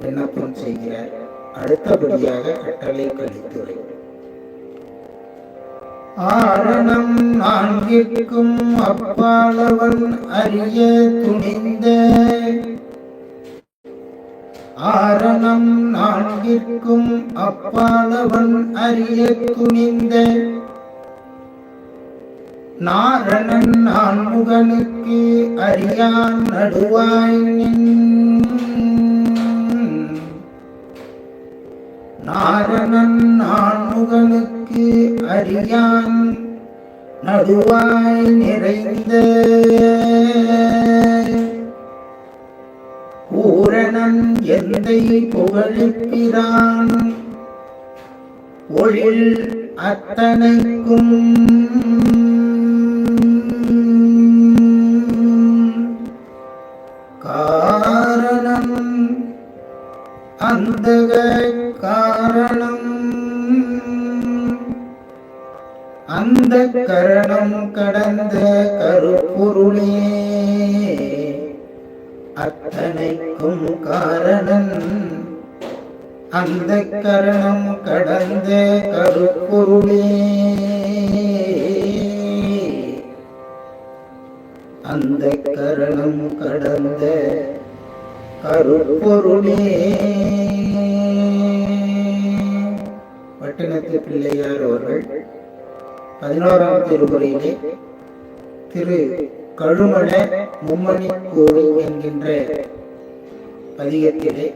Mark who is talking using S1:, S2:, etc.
S1: விண்ணப்பம் செய்கிறார். அடுத்தபடியாக கட்டளை கழித்துறை. ஆரணம் நான்கிற்கும் அப்பாலவன் அறிய துணிந்த. ஆரணம் நான்கிற்கும் அப்பாலவன் அறிய துணிந்த. நாரணன் நான்முகனுக்கு அறியான் நடுவாய் நின். நாரணன் நான்முகனுக்கு அறியான் நடுவாய் நிறைந்த பூரணன் எந்தை புகழிப்பிரான் ஒழில் அத்தனைக்கும் காரணம் அந்த காரணம். அந்த கரணம் கடந்த கருப்பொருளே. அத்தனைக்கும் காரணம். அந்த கரணம் கடந்த கருப்பொருளே. அந்த கரணம் கடந்த கருப்பொருளே. பட்டணத்து பிள்ளையார் அவர்கள் பதினோராம் திருமுறையிலே திரு கழுமண மும்மணி கோவில் என்கின்ற பதிகத்திலே